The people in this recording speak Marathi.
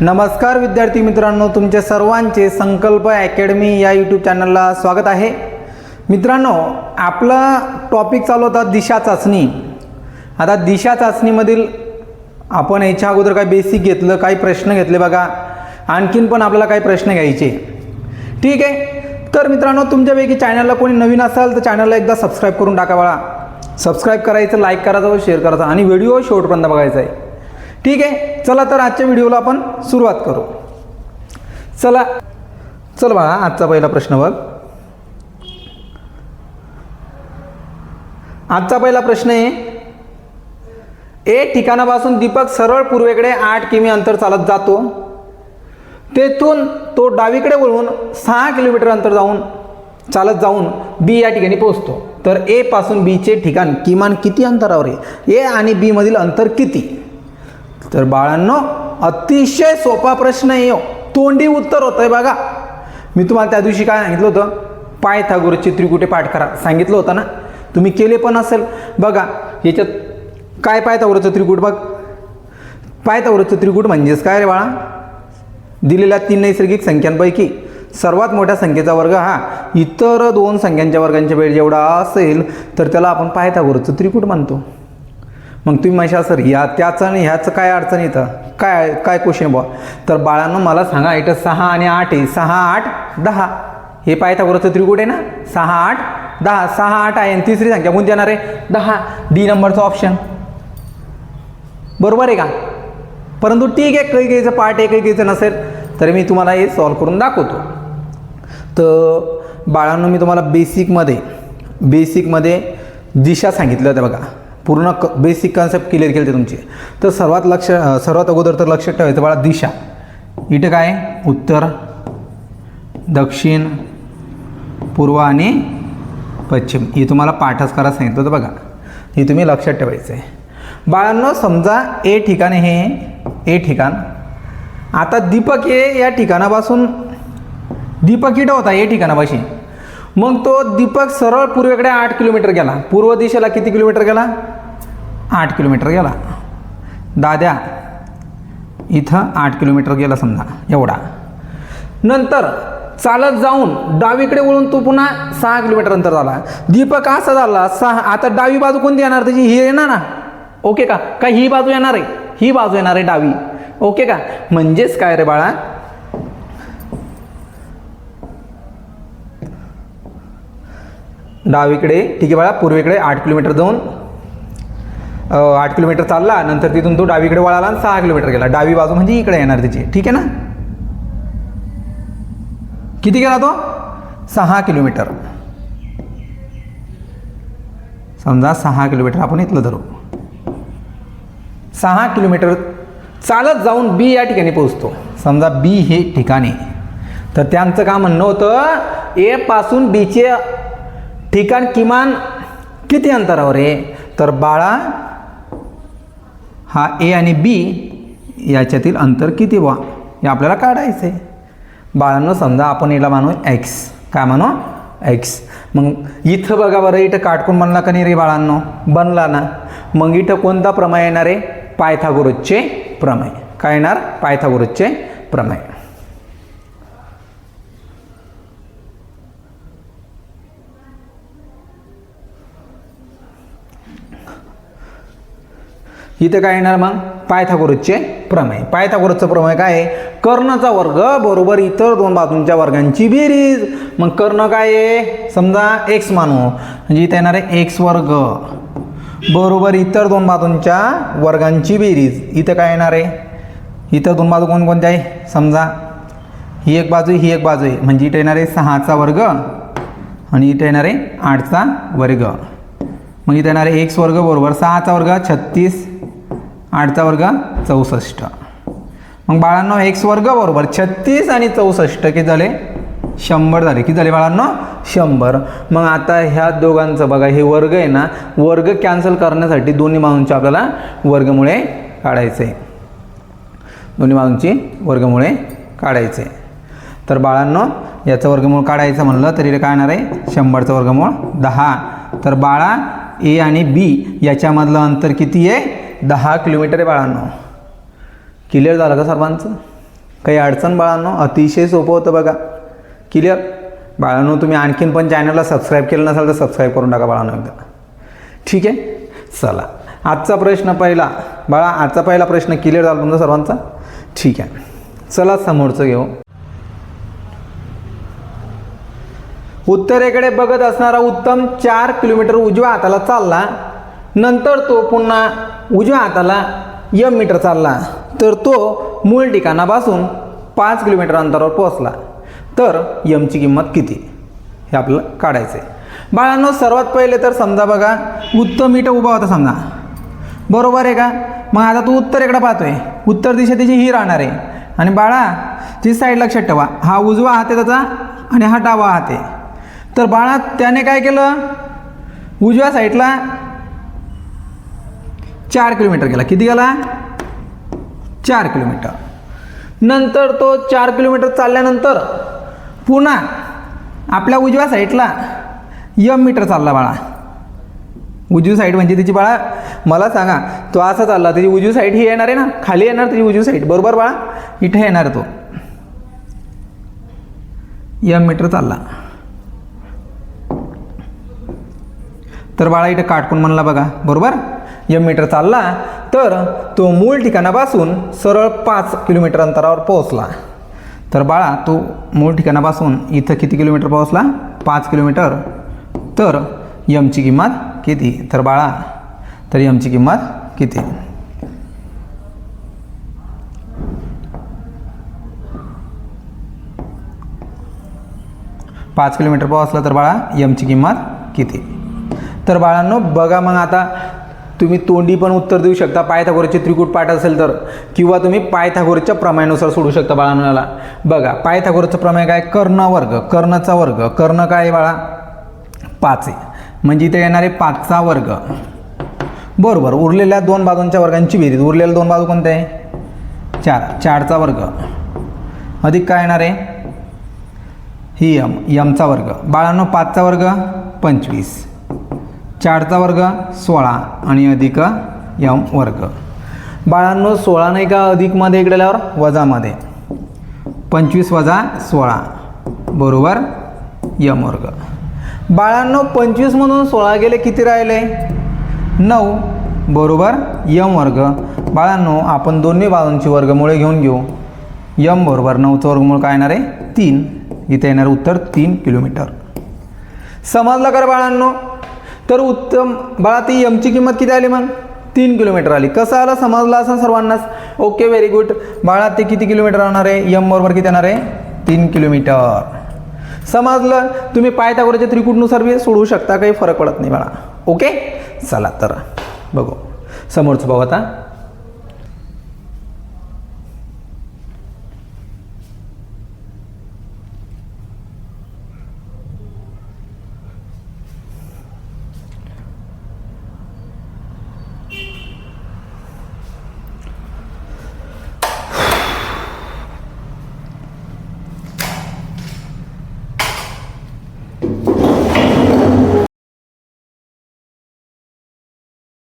नमस्कार विद्यार्थी मित्रांनो तुमच्या सर्वांचे संकल्प अकॅडमी या यूट्यूब चॅनलला स्वागत आहे. मित्रांनो आपला टॉपिक चालू होता दिशा चाचणी. आता दिशा चाचणीमधील आपण याच्या अगोदर काही बेसिक घेतलं काही प्रश्न घेतले बघा. आणखीन पण आपल्याला काही प्रश्न घ्यायचे. ठीक आहे? तर मित्रांनो तुमच्यापैकी चॅनलला कोणी नवीन असाल तर चॅनलला एकदा सबस्क्राईब करून टाका बाळा. सबस्क्राईब करायचं लाईक करायचं व शेअर करायचं. आणि व्हिडिओ शेवटपर्यंत बघायचा आहे. ठीक आहे चला तर आजच्या व्हिडिओला आपण सुरुवात करू. चला चल बाळा आजचा पहिला प्रश्न बघ. आजचा पहिला प्रश्न आहे ए ठिकाणापासून दीपक सरळ पूर्वेकडे आठ किमी अंतर चालत जातो. तेथून तो डावीकडे वळून सहा किलोमीटर अंतर जाऊन चालत जाऊन बी या ठिकाणी पोहोचतो. तर ए पासून बीचे ठिकाण किमान किती अंतरावर आहे? ए आणि बीमधील अंतर किती? तर बाळांनो अतिशय सोपा प्रश्न आहे हो. तोंडी उत्तर होतं आहे बघा. मी तुम्हाला त्या दिवशी काय सांगितलं होतं? पायथागोरसचे त्रिकुटे पाठ करा. सांगितलं होतं ना? तुम्ही केले पण असेल. बघा याच्यात काय पायथागोरसचं त्रिकूट बघ. पायथागोरसचं त्रिकूट म्हणजेच काय रे बाळा? दिलेल्या तीन नैसर्गिक संख्यांपैकी सर्वात मोठ्या संख्येचा वर्ग हा इतर दोन संख्यांच्या वर्गांच्या वेळ जेवढा असेल तर त्याला आपण पायथागोरसचं त्रिकूट म्हणतो. मग तुम्ही म्हणशा सर या त्याचं आणि ह्याचं काय अडचण येतं काय काय क्वेश्चन बुवा? तर बाळांनो मला सांगा इथं सहा आणि आठ आहे. सहा आठ दहा. हे पायथागोरसचं त्रिकूट आहे ना? सहा आठ दहा. सहा आठ आहे आणि तिसरी संख्या कोणती येणार आहे? दहा. डी नंबरचं ऑप्शन बरोबर आहे का? परंतु ठीक आहे काही काहीचं पार्ट आहे काही काहीचं नसेल तर मी तुम्हाला हे सॉल्व करून दाखवतो. तर बाळांनो मी तुम्हाला बेसिकमध्ये बेसिकमध्ये दिशा सांगितल्या होत्या बघा. पूर्ण क बेसिक कन्सेप्ट क्लिअर केले ते तुमचे. तर सर्वात लक्ष सर्वात अगोदर तर लक्षात ठेवायचं बाळा दिशा. इथं काय? उत्तर दक्षिण पूर्व आणि पश्चिम. हे तुम्हाला पाठच करायला सांगितलं होतं बघा. हे तुम्ही लक्षात ठेवायचं आहे. बाळांनो समजा ए ठिकाण हे. ए ठिकाण. आता दीपक हे या ठिकाणापासून दीपक इथं होता ए ठिकाणापाशी. मग तो दीपक सरळ पूर्वेकडे आठ किलोमीटर गेला. पूर्व दिशेला किती किलोमीटर गेला? आठ किलोमीटर गेला. दाद्या इथं आठ किलोमीटर गेला समजा एवढा. नंतर चालत जाऊन डावीकडे वळून तो पुन्हा सहा किलोमीटर अंतर झाला. दीपक असा झाला सहा आता डावी बाजू कोणती येणार? त्याची ही येणार ना? ओके का? का ही बाजू येणार आहे? ही बाजू येणार आहे डावी. ओके का? म्हणजेच काय रे बाळा? डावीकडे ठीक आहे बाळा पूर्वेकडे आठ किलोमीटर जाऊन आठ किलोमीटर चालला नंतर तिथून तो डावीकडे वळाला आणि सहा किलोमीटर गेला. डावी बाजू म्हणजे इकडे येणार तिची. ठीक आहे ना? किती गेला तो? सहा किलोमीटर. समजा सहा किलोमीटर आपण इथलं धरू. सहा किलोमीटर चालत जाऊन बी या ठिकाणी पोहोचतो. समजा बी हे ठिकाणी. तर त्यांचं काय म्हणणं होतं ए पासून बीचे ठिकाण किमान किती अंतरावर आहे? तर बाळा हा ए आणि बी याच्यातील अंतर किती व्हा हे आपल्याला काढायचं आहे बाळांनो समजा आपण याला मानू एक्स काय म्हणू? एक्स मग इथं बघा बरं इथं काटकून बनला का नाही रे बाळांनो? बनला ना. मग इथं कोणता प्रमेय येणार आहे? पायथागोरसचे प्रमेय. काय येणार? पायथागोरसचे प्रमेय. इथं काय येणार मग? पायथागोरसचे प्रमेय. पायथागोरसचं प्रमेय काय आहे? कर्णचा वर्ग बरोबर इतर दोन बाजूंच्या वर्गांची बेरीज. मग कर्ण काय आहे? समजा एक्स मानू. म्हणजे इथं येणार आहे एक्स वर्ग. बरोबर इतर दोन बाजूंच्या वर्गांची बेरीज. इथं काय येणार आहे? इतर दोन बाजू कोणकोणत्या आहे? समजा ही एक बाजू ही एक बाजू आहे. म्हणजे इथं येणार आहे सहाचा वर्ग आणि इथं येणार आहे आठचा वर्ग. मग इथं येणार आहे एक्स वर्ग बरोबर सहाचा वर्ग छत्तीस आठचा वर्ग चौसष्ट. मग बाळांनो एक्स वर्ग बरोबर छत्तीस आणि चौसष्ट किती झाले? शंभर झाले. किती झाले बाळांनो? शंभर. मग आता ह्या दोघांचं बघा हे वर्ग आहे ना वर्ग कॅन्सल करण्यासाठी दोन्ही बाजूंचे आपल्याला वर्गमुळे काढायचे. आहे दोन्ही बाजूंची वर्गमुळे काढायचे. आहे तर बाळांनो याचं वर्गमूळ काढायचं म्हणलं तरी इथे काय येणार आहे? शंभरचं वर्गमूळ दहा. तर बाळा ए आणि बी याच्यामधलं अंतर किती आहे? दहा किलोमीटर आहे बाळांनो. क्लिअर झालं का सर्वांचं? काही अडचण बाळांनो? अतिशय सोपं होतं बघा. क्लिअर बाळांनो तुम्ही आणखीन पण चॅनलला सबस्क्राईब केलं नसाल तर सबस्क्राईब करून टाका बाळांनो एकदा. ठीक आहे? चला. आजचा प्रश्न पहिला. बाळा आजचा पहिला प्रश्न क्लिअर झाला तुमचा सर्वांचा? ठीक आहे. चला समोरचं घेऊ. उत्तरेकडे बघत असणारा उत्तम चार किलोमीटर उजव्या हाताला चालला. नंतर तो पुन्हा उजव्या हाताला यम मीटर चालला. तर तो मूळ ठिकाणापासून पाच किलोमीटर अंतरावर पोहोचला. तर यमची किंमत किती? हे आपल्याला काढायचं आहे बाळांनो सर्वात पहिले तर समजा बघा उत्तम मीटर उभा होता समजा. बरोबर आहे का? मग आता तू उत्तरेकडे पाहतोय. उत्तर दिशा तिची ही राहणार आहे. आणि बाळा ती साईड लक्षात ठेवा. हा उजवा हात आहे त्याचा आणि हा डावा हात आहे. तर बाळा त्याने काय केलं? उजव्या साईडला चार किलोमीटर गेला. किती गेला? चार किलोमीटर. नंतर तो चार किलोमीटर चालल्यानंतर पुन्हा आपल्या उजव्या साईडला यम मीटर चालला बाळा. उजवी साईड म्हणजे त्याची बाळा मला सांगा तो असा चालला त्याची उजवी साईड ही येणार आहे ना? खाली येणार त्याची उजवी साईड. बरोबर बाळा? इथे येणार आहे तो. यम मीटर चालला. तर बाळा इथं काटकून म्हणला बघा. बरोबर? यम मीटर चालला तर तो मूळ ठिकाणापासून सरळ पाच किलोमीटर अंतरावर पोहोचला. तर बाळा तो मूळ ठिकाणापासून इथं किती किलोमीटर पोहोचला? पाच किलोमीटर. तर यमची किंमत किती? तर बाळा तर यमची किंमत किती? पाच किलोमीटर पोहोचला तर बाळा यमची किंमत किती? तर बाळांनो बघा मग आता तुम्ही तोंडी पण उत्तर देऊ शकता. पायथागोरचे त्रिकूट पाठ असेल तर. किंवा तुम्ही पायथागोरच्या प्रमाणानुसार सोडू शकता बाळानुला. बघा पायथागोरचं प्रमाण काय? कर्ण वर्ग. कर्णचा वर्ग. कर्ण काय आहे बाळा? पाच. आहे म्हणजे इथे येणारे पाचचा वर्ग. बरोबर. उरलेल्या दोन बाजूंच्या वर्गांची बेरीज उरलेल्या दोन बाजू कोणत्या आहे? चार. चारचा वर्ग. अधिक काय येणार आहे? ही यम यमचा वर्ग. बाळांनो पाचचा वर्ग पंचवीस. चारचा वर्ग सोळा आणि अधिक यम वर्ग. बाळांनो सोळा नाही का अधिकमध्ये इकडे आल्यावर वजामध्ये पंचवीस वजा सोळा. बरोबर? यम वर्ग. बाळांनो पंचवीसमधून सोळा गेले किती राहिले? नऊ. बरोबर? यम वर्ग. बाळांनो आपण दोन्ही बाजूंची वर्गमुळे घेऊन घेऊ. यम बरोबर नऊचं वर्गमूळ काय येणार आहे? तीन. इथे येणार उत्तर तीन किलोमीटर. समजलं कर बाळांनो? तर उत्तम. बाळा ती यमची किंमत किती आली मग? तीन किलोमीटर आली. कसं आलं? समजलं असं सर्वांनाच. ओके व्हेरी गुड बाळा ते किती किलोमीटर राहणार आहे? यम बरोबर किती येणार आहे? तीन किलोमीटर. समजलं? तुम्ही पायथागोराच्या त्रिकूटनुसार बी सोडवू शकता. काही फरक पडत नाही बाळा. ओके चला तर. बघू. समोरचं पाहू आता.